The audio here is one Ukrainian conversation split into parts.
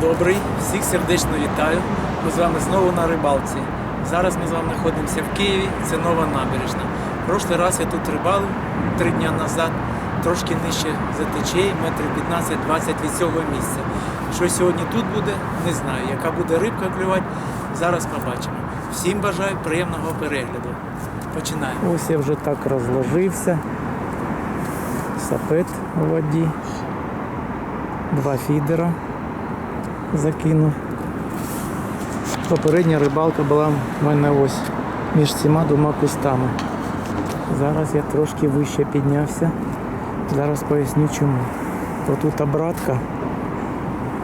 Добрий, всіх сердечно вітаю. Ми з вами знову на рибалці. Зараз ми з вами знаходимося в Києві, це нова набережна. Прошлий раз я тут рибалив три дні назад, трошки нижче за течей, метрів 15-20 від цього місця. Що сьогодні тут буде, не знаю. Яка буде рибка клювати, зараз побачимо. Всім бажаю приємного перегляду. Починаємо. Ось я вже так розложився. Сапет у воді. Два фідера закинув. Попередня рибалка була в мене ось між цими двома кустами. Зараз я трошки вище піднявся. Зараз поясню чому. Отут обратка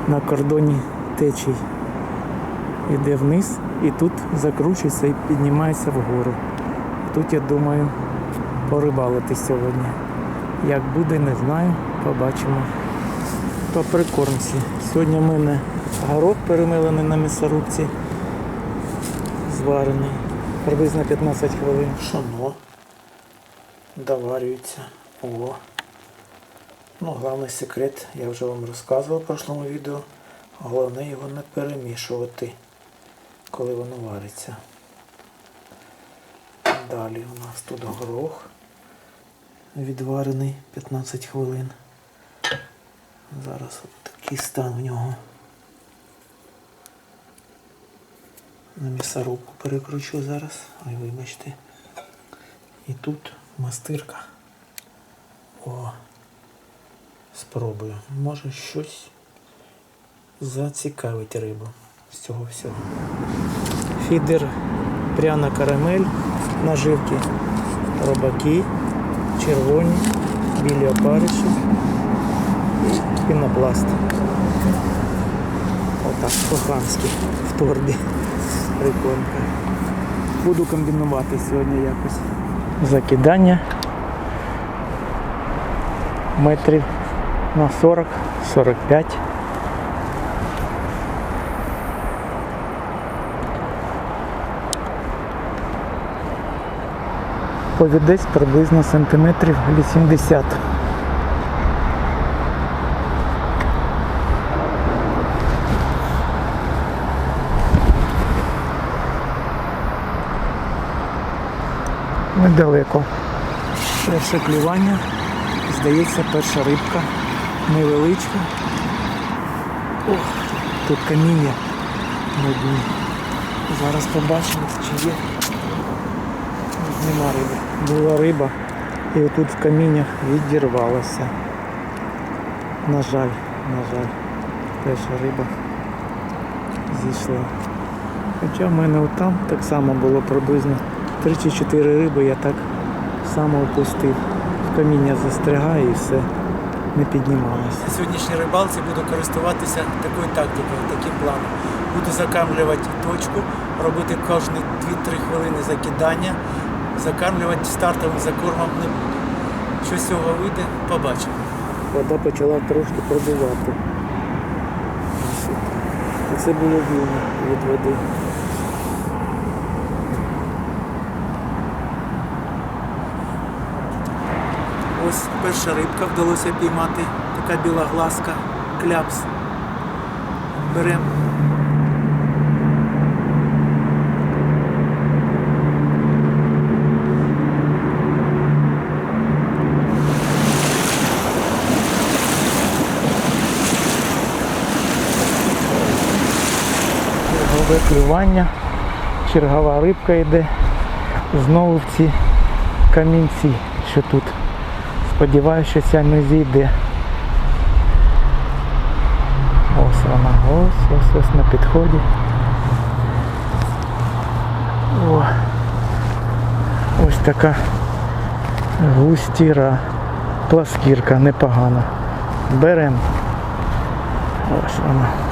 на кордоні течій йде вниз і тут закручується і піднімається вгору. Тут я думаю порибалити сьогодні. Як буде, не знаю, побачимо. По прикормці. Сьогодні в мене горох перемилений на м'ясорубці, зварений. Приблизно 15 хвилин. Шано. Доварюється. О. Ну, головний секрет, я вже вам розказував в прошлому відео. Головне його не перемішувати, коли воно вариться. Далі у нас тут горох відварений 15 хвилин. Зараз от такий стан в нього. На м'ясорубку перекручу зараз. Ой, вибачте. І тут мастирка. О, спробую. Може щось зацікавить рибу з цього всього. Фідер пряна карамель, наживки робаки, червоні, білі опариші і пінопласт. Отак, по-хамськи, в торбі. Приколька. Буду комбінувати сьогодні якось. Закидання метрів на 40-45. Повідець приблизно сантиметрів 80. Недалеко. Перше клювання. Здається, перша рибка. Невеличка. Ох, тут каміння на дні. Зараз побачимо, чи є. Нема риби. Була риба і отут в каміннях відірвалася. На жаль, на жаль, перша риба зійшла. Хоча в мене отам так само було приблизно 3 чи 4 риби, я так само опустив. В каміння застрягає і все, не піднімалося. На сьогоднішній рибалці буду користуватися такою тактикою, таким планом. Буду закармлювати точку, робити кожні 2-3 хвилини закидання, закармлювати стартовим закормом не буду. Що з цього вийде, побачимо. Вода почала трошки пробивати. Це було вільно від води. Ось перша рибка вдалося піймати, така біла глазка, кляпс. Беремо. Чергове клювання, чергова рибка йде знову в ці камінці, що тут. Сподіваюся, не зійде. Ось вона, ось, ось, ось на підході. О, ось така густіра, пласкірка, непогана. Беремо. Ось вона.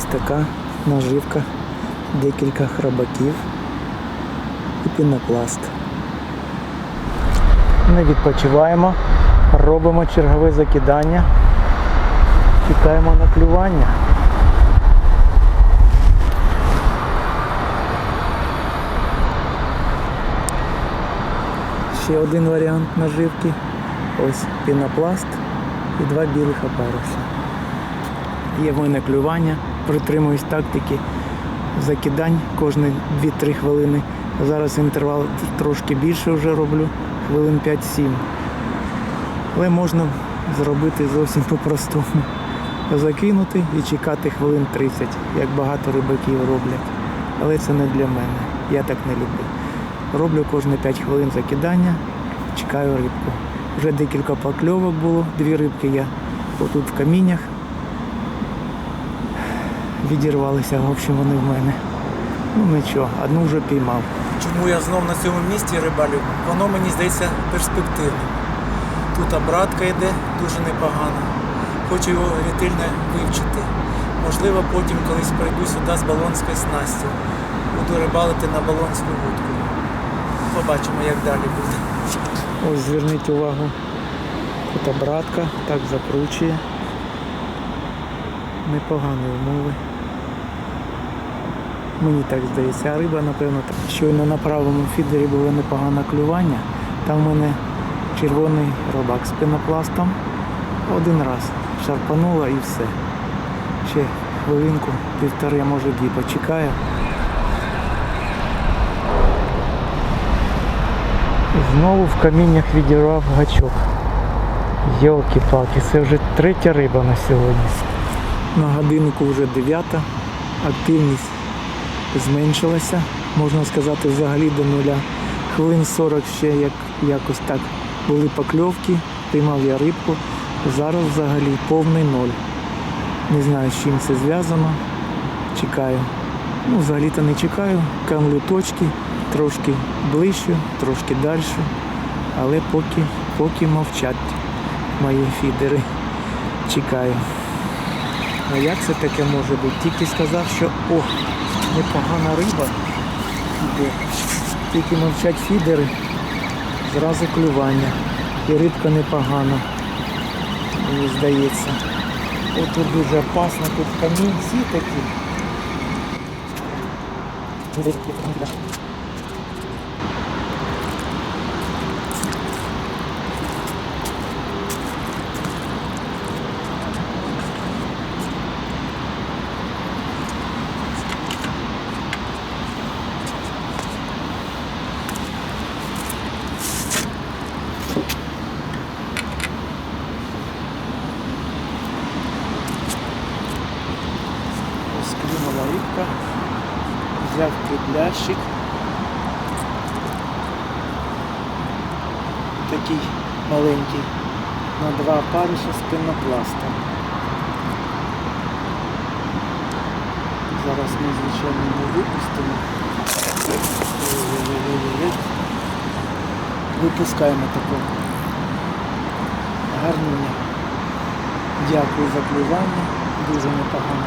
Ось така наживка, декілька храбаків і пінопласт. Не відпочиваємо, робимо чергове закидання, чекаємо на клювання. Ще один варіант наживки. Ось пінопласт і два білих опаруса. Є вине клювання притримуюсь тактики закидань кожні 2-3 хвилини. Зараз інтервал трошки більше вже роблю, хвилин 5-7. Але можна зробити зовсім по-простому. Закинути і чекати хвилин 30, як багато рибаків роблять. Але це не для мене. Я так не люблю. Роблю кожні 5 хвилин закидання, чекаю рибку. Вже декілька покльовок було, дві рибки я отут в каміннях. Відірвалися, в общем, вони в мене. Ну нічого, одну вже піймав. Чому я знов на цьому місці рибалю? Воно мені здається перспективним. Тут обратка йде дуже непогано. Хочу його ретельно вивчити. Можливо, потім колись прийду сюди з балонською снастю. Буду рибалити на балонську вудку. Побачимо, як далі буде. Ось зверніть увагу. Тут обратка, так закручує. Непогані умови. Мені так здається, а риба, напевно, так. Щойно на правому фідері було непогане клювання. Там в мене червоний робак з пенопластом. Один раз шарпанула і все. Ще хвилинку, півтори, може дві почекаю. Знову в каміннях відірвав гачок. Йолки-палки, це вже третя риба на сьогодні. На годиннику вже дев'ята, активність зменшилася, можна сказати, взагалі до нуля. Хвилин 40 ще як, якось так були покльовки, піймав я рибку. Зараз взагалі повний ноль. Не знаю, з чим це зв'язано. Чекаю. Ну, взагалі-то не чекаю. Камлю точки, трошки ближче, трошки далі. Але поки, поки мовчать мої фідери. Чекаю. А як це таке може бути? Тільки сказав, що о, непогана риба Іде. Тільки мовчать фідери, зразу клювання. І рибка непогана, мені здається. От тут дуже опасно, тут камінці такі. Ось клюнула. Взяв підлящик. Такий маленький. На два париша з. Зараз ми, звичайно, не випустимо. Випускаємо такого. Гарнуня. Дякую за клювання. Дуже непогано.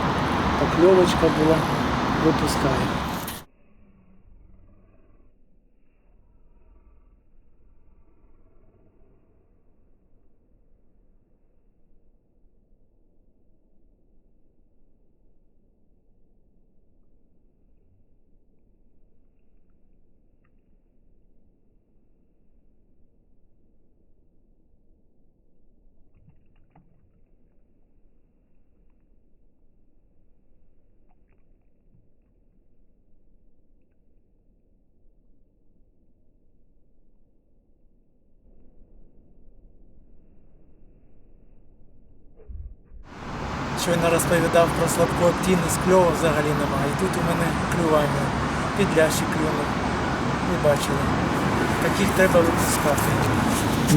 Покльовочка була. Випускаю. Щойно розповідав про слабку активність, кльова взагалі немає. І тут у мене клювання. Підлящик клюнув. Ви бачили. Таких треба випускати.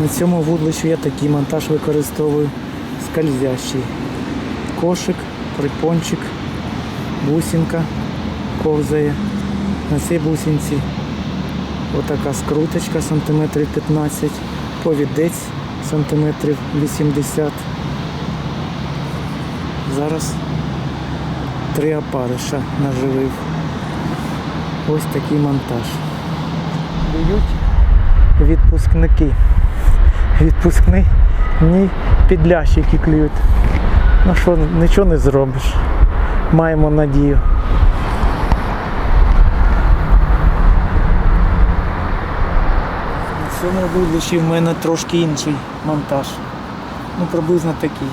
На цьому вудлищу я такий монтаж використовую скользящий. Кошик, припончик, бусинка ковзає. На цій бусинці отака скруточка сантиметрів 15, повідець сантиметрів 80. Зараз три опариша наживив. Ось такий монтаж. Б'ють відпускники. Відпускний ні підлящики клюють. Ну що, нічого не зробиш. Маємо надію. На цьому вудлищі в мене трошки інший монтаж. Ну, приблизно такий.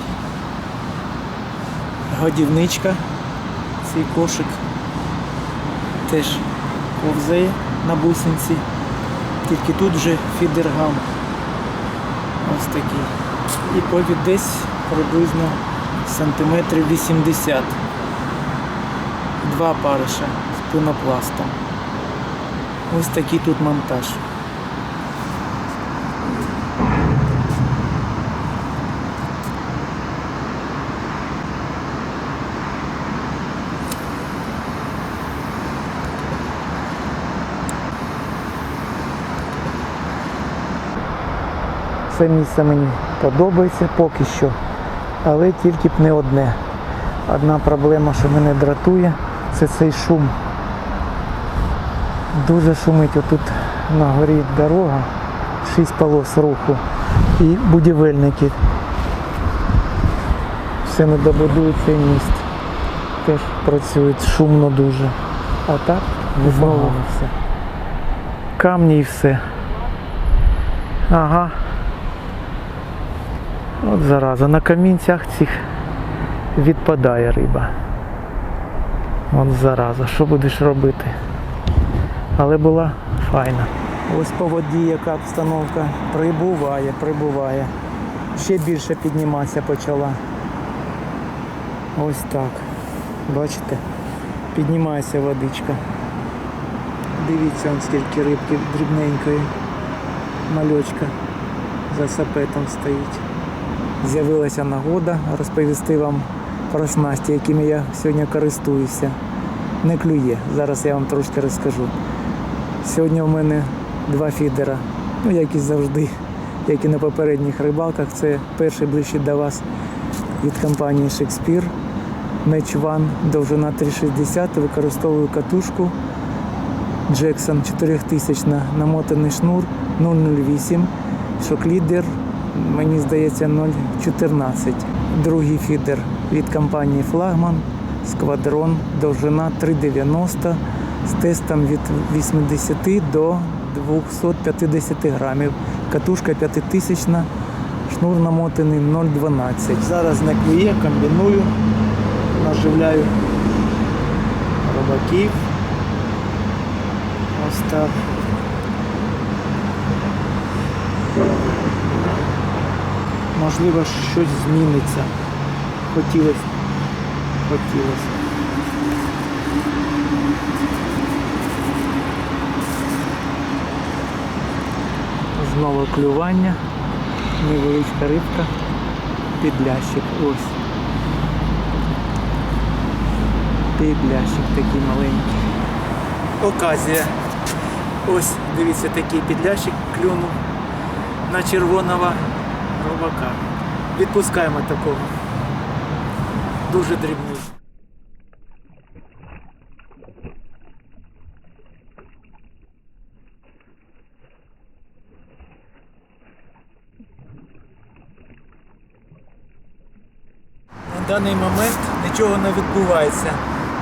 Годівничка, цей кошик теж повзає на бусинці. Тільки тут вже фідергам. Ось такий. І повід десь приблизно сантиметрів 80. Два париша з пінопластом. Ось такий тут монтаж. Це місце мені подобається поки що, але тільки б не одне. Одна проблема, що мене дратує, це цей шум. Дуже шумить отут на горі дорога, шість полос руху і будівельники. Все не добудують цей міст. Теж працюють шумно дуже. А так знову все. Камні і все. Ага. От зараза, на камінцях цих відпадає риба. От зараза, що будеш робити? Але була файна. Ось по воді яка обстановка. Прибуває, прибуває. Ще більше підніматися почала. Ось так. Бачите? Піднімається водичка. Дивіться, он скільки рибки дрібненької. Мальочка за сапетом стоїть з'явилася нагода розповісти вам про снасті, якими я сьогодні користуюся. Не клює. Зараз я вам трошки розкажу. Сьогодні у мене два фідера, ну як і завжди, як і на попередніх рибалках. Це перший ближче до вас від компанії Shakespeare. Match One, довжина 360, використовую катушку Jackson 4000 намотаний шнур 008, шоклідер мені здається 0,14. Другий фідер від компанії Флагман, сквадрон, довжина 3,90 з тестом від 80 до 250 грамів. Катушка 5000, шнур намотаний 0,12. Зараз не клює, комбіную, наживляю рибаків. Ось. Можливо, щось зміниться. Хотілося. Хотілося. Знову клювання, невеличка рибка, підлящик. Ось. Підлящик такий маленький. Оказія. Ось, дивіться, такий підлящик клюнув на червоного робака. Відпускаємо такого. Дуже дрібний. На даний момент нічого не відбувається.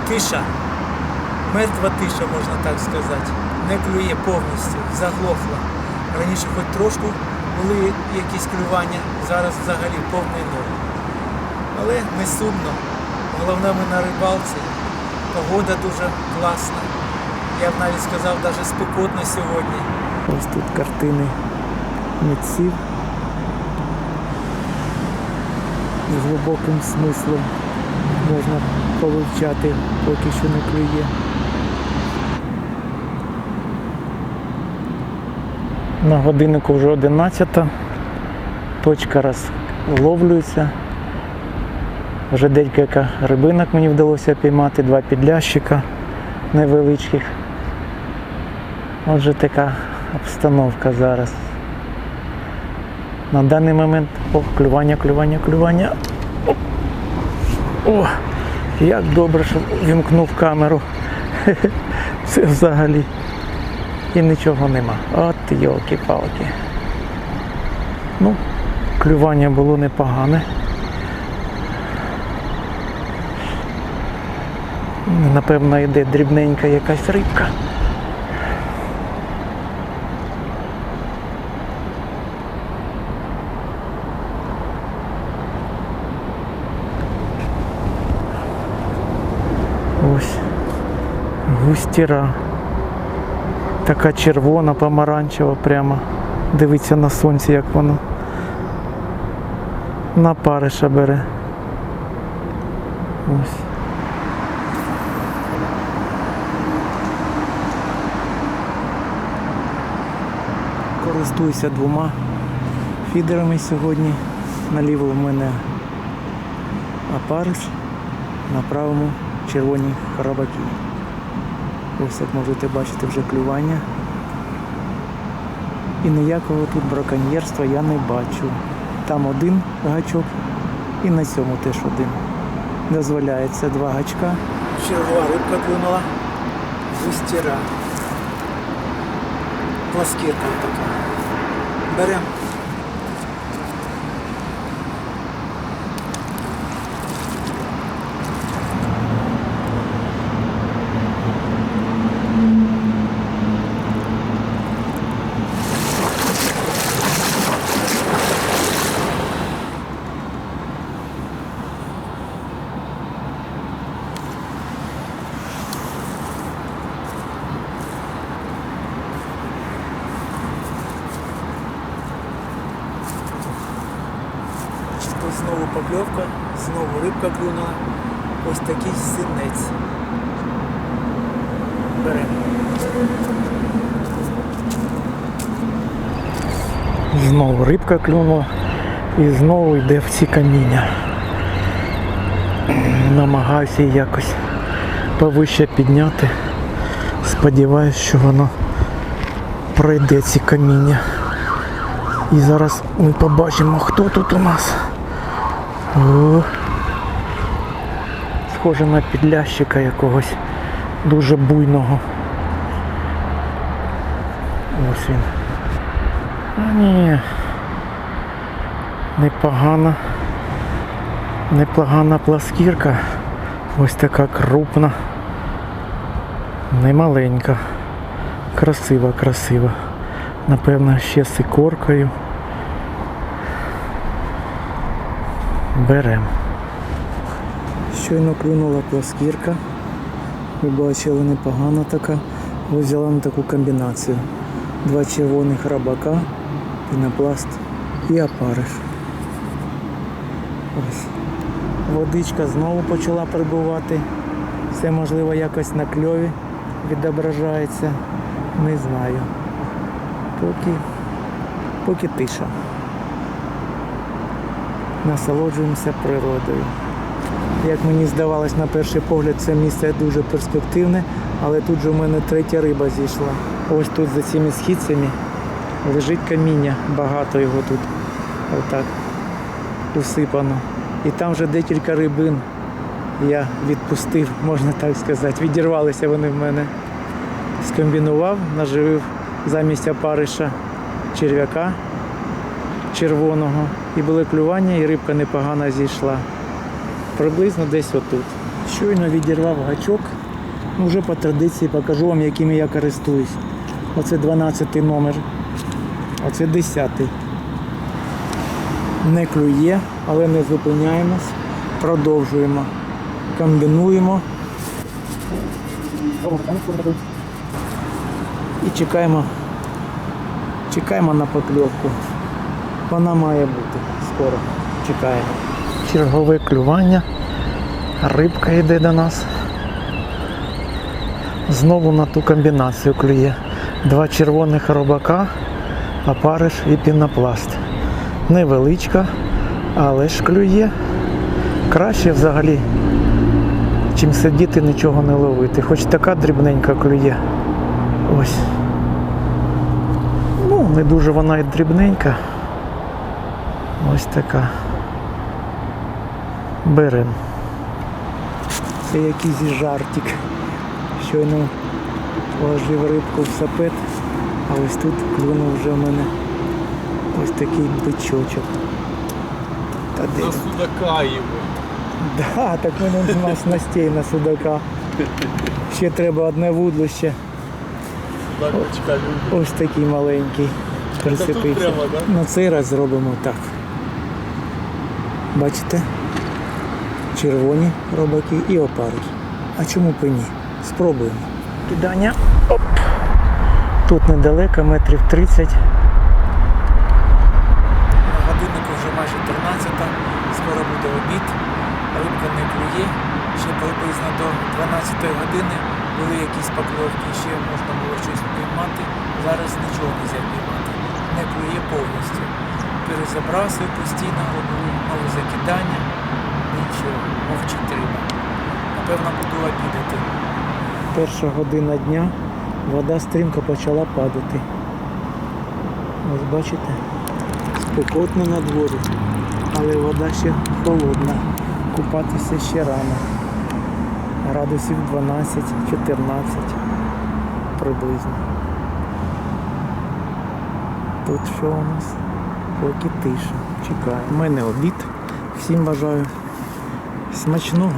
Тиша. Мертва тиша, можна так сказати. Не клює повністю, заглохла. Раніше хоч трошку були якісь клювання, зараз взагалі повний нуль. Але не сумно. Головне ми на рибалці. Погода дуже класна. Я б навіть сказав, навіть спекотно сьогодні. Ось тут картини митців з глибоким смислом можна повивчати, поки що не клює. На годиннику вже 11. Точка розловлюється. Вже декілька рибинок мені вдалося піймати, два підлящика невеличких. Отже, така обстановка зараз. На даний момент о, клювання, клювання, клювання. О, о як добре, що вімкнув камеру. Це взагалі. І нічого нема. От ти йолки-палки. Ну, клювання було непогане. Напевно йде дрібненька якась рибка. Ось густіра. Така червона, помаранчева прямо. Дивиться на сонці, як воно. На париша бере. Ось. Користуюся двома фідерами сьогодні. Наліво в мене апариш, на правому червоні харабаки. Ось як можете бачити вже клювання. І ніякого тут браконьєрства я не бачу. Там один гачок і на цьому теж один. Дозволяється два гачка. Чергова рибка клюнула. Густіра. Пласкірка така. Беремо. Ось знову покльовка, знову рибка клюнула. Ось такий синець. Беремо. Знову рибка клюнула і знову йде в ці каміння. Намагаюся її якось повище підняти. Сподіваюсь, що воно пройде ці каміння. І зараз ми побачимо, хто тут у нас. О, схоже на підлящика якогось дуже буйного. Ось він. А ні. Непогана. Непогана пласкірка. Ось така крупна. Немаленька. Красива, красива. Напевно, ще з ікоркою. Берем. Щойно клюнула пласкірка. Ви бачили, непогана така. Ось взяла на таку комбінацію. Два червоних рабака, пінопласт і опариш. Ось. Водичка знову почала прибувати. Все можливо якось на кльові відображається. Не знаю. Поки, поки тиша насолоджуємося природою. Як мені здавалось на перший погляд, це місце дуже перспективне, але тут же у мене третя риба зійшла. Ось тут за цими східцями лежить каміння, багато його тут. Отак усипано. І там вже декілька рибин я відпустив, можна так сказати. Відірвалися вони в мене. Скомбінував, наживив замість опариша черв'яка червоного. І були клювання, і рибка непогано зійшла. Приблизно десь отут. Щойно відірвав гачок. Ну, вже по традиції покажу вам, якими я користуюсь. Оце 12 номер. Оце 10. Не клює, але не зупиняємось. Продовжуємо. Комбінуємо. І чекаємо. Чекаємо на покльовку. Вона має бути скоро. Чекаємо. Чергове клювання. Рибка йде до нас. Знову на ту комбінацію клює. Два червоних робака, опариш і пінопласт. Невеличка, але ж клює. Краще взагалі, чим сидіти нічого не ловити. Хоч така дрібненька клює. Ось. Ну, не дуже вона і дрібненька. Ось така. Берем. Це якийсь жартик. Щойно положив рибку в сапет, а ось тут клюнув вже в мене ось такий бичочок. Та де? На судака його. Да, так мене нема снастей на судака. Ще треба одне вудлище. Любить. Ось такий маленький. Прямо, да? На цей раз зробимо так. Бачите? Червоні робаки і опариш. А чому б і ні? Спробуємо. Кидання. Оп. Тут недалеко, метрів 30. На годиннику вже майже 13, скоро буде обід, рибка не клює. Ще приблизно до 12 години якісь ще можна було щось піймати. Зараз нічого не можна піймати. Не клює повністю. Перезабрасую постійно, роблю нові закидання. Нічого, мовчить риба. Напевно, буду обідати. Перша година дня вода стрімко почала падати. Ось бачите, спекотно на дворі, але вода ще холодна. Купатися ще рано. Градусів 12-14 приблизно. Тут що у нас? Поки тиша. Чекаю. У мене обід. Всім бажаю смачного.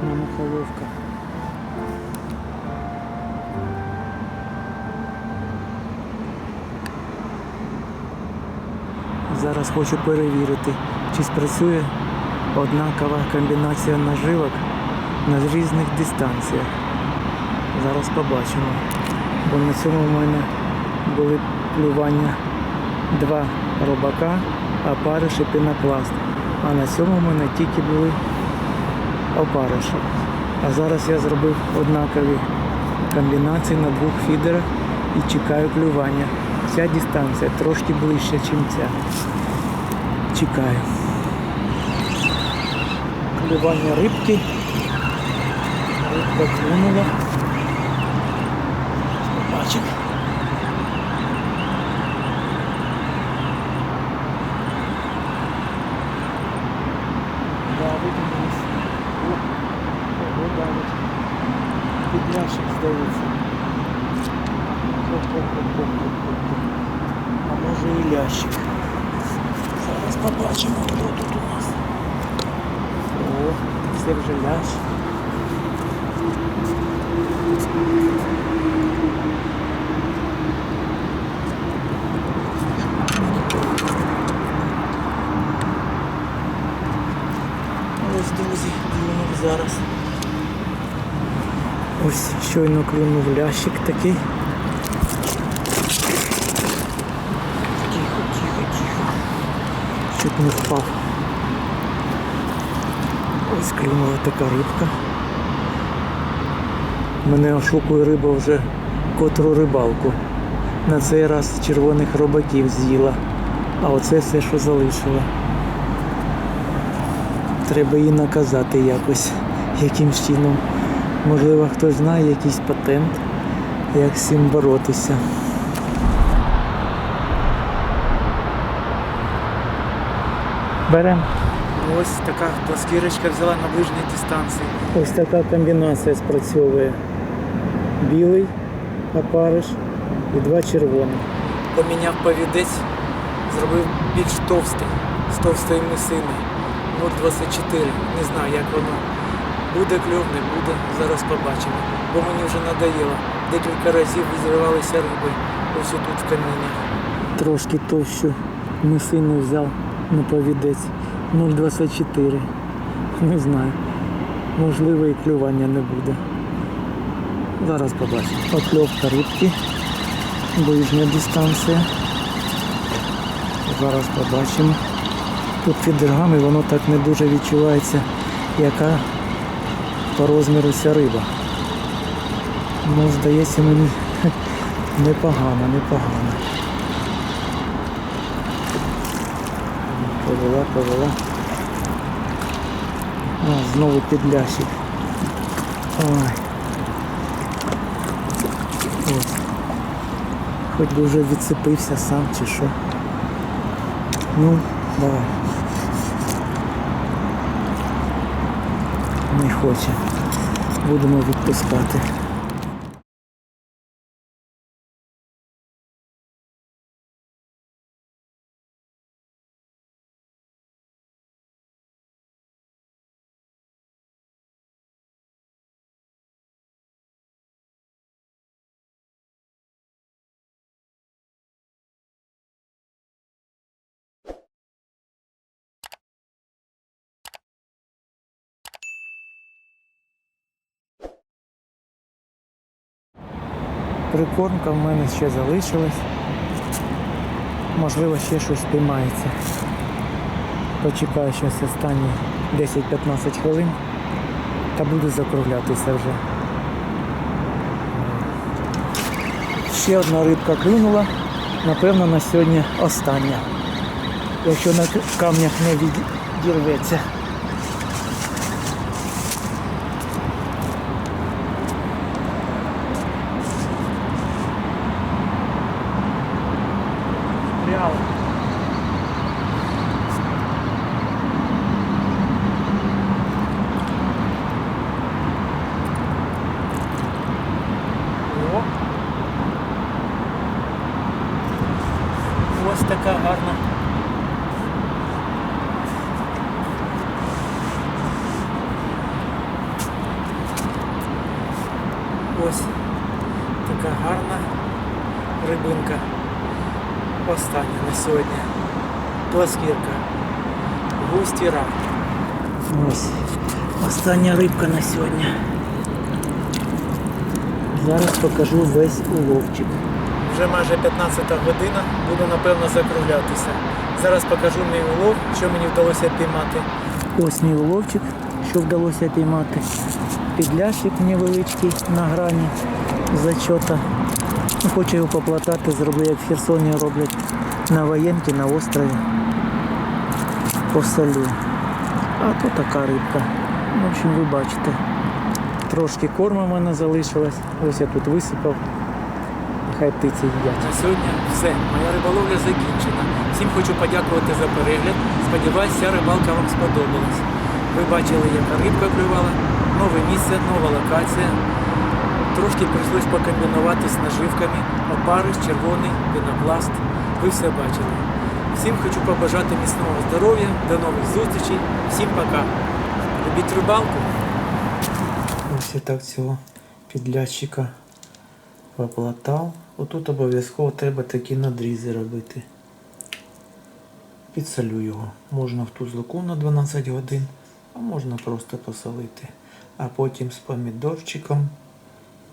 Ручна мухоловка. Зараз хочу перевірити, чи спрацює однакова комбінація наживок на різних дистанціях. Зараз побачимо. Бо на цьому в мене були плювання два робака, а париш і пінопласт. А на цьому в мене тільки були опариші. А зараз я зробив однакові комбінації на двох фідерах і чекаю клювання. Ця дистанція трошки ближче, ніж ця. Чекаю. Клювання рибки. Рибка клюнула. Побачимо. Давить вниз. О, ого, давить. Підляшик здається. Хоп-хоп-хоп-хоп-хоп-хоп. А може і лящик. Зараз побачимо, хто тут у нас. О, це вже лящ. Ось, друзі, клюнув зараз. Ось щойно клюнув лящик такий. Чуть не впав. Ось клюнула така рибка. Мене ошукує риба вже котру рибалку. На цей раз червоних робаків з'їла. А оце все, що залишила. Треба її наказати якось, якимсь чином. Можливо, хтось знає якийсь патент, як з цим боротися. Беремо. Ось така пласкірочка взяла на ближній дистанції. Ось така комбінація спрацьовує. Білий опариш і два червоних. Поміняв повідець, зробив більш товстий, з товстою мисиною. 0,24. Не знаю, як воно. Буде кльов, не буде, зараз побачимо. Бо мені вже надоело. Декілька разів відривалися риби ось тут в каміннях. Трошки товщу мисину взяв повідець. 0,24. Не знаю. Можливо і клювання не буде. Зараз побачимо. Покльовка рибки. Ближня дистанція. Зараз побачимо. Тут під дергами воно так не дуже відчувається, яка по розміру ця риба. Ну, здається мені непогано, непогано. Повела, повела. А, знову підлящик. Ой. Ось. Хоч би вже відцепився сам чи що. Ну, давай. Не хоче. Будемо відпускати. Прикормка в мене ще залишилась. Можливо, ще щось спіймається. Почекаю щось останні 10-15 хвилин та буду закруглятися вже. Ще одна рибка клюнула. Напевно, на сьогодні остання. Якщо на камнях не відірветься. Реал. О. Ось така гарна. Ось така гарна рибинка. Остання на сьогодні. Пласкірка. Густіра. Ось. Остання рибка на сьогодні. Зараз покажу весь уловчик. Вже майже 15 година, буду напевно закруглятися. Зараз покажу мій улов, що мені вдалося піймати. Ось мій уловчик, що вдалося піймати. Підлящик невеличкий на грані зачота. Ну, Хочу його поплатати, зроблю, як в Херсоні роблять на воєнки, на острові. Посолю. А то така рибка. В общем, ви бачите. Трошки корму в мене залишилось. Ось я тут висипав. Нехай птиці їдять. На сьогодні все. Моя риболовля закінчена. Всім хочу подякувати за перегляд. Сподіваюсь, ця рибалка вам сподобалась. Ви бачили, яка рибка клювала, нове місце, нова локація. Трошки прийшлось покомбінувати з наживками, опариш, червоний, пінопласт. Ви все бачили. Всім хочу побажати міцного здоров'я, до нових зустрічей. Всім пока. Любіть рибалку. Ось я так цього підлящика поплатав. Отут обов'язково треба такі надрізи робити. Підсолю його. Можна в тузлику на 12 годин, а можна просто посолити. А потім з помідорчиком,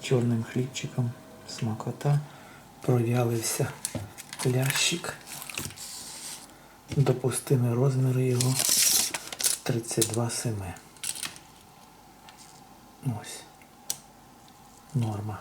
чорним хлібчиком, смакота. Провялився лящик. Допустимі розміри його 32 семи. Ось. Норма.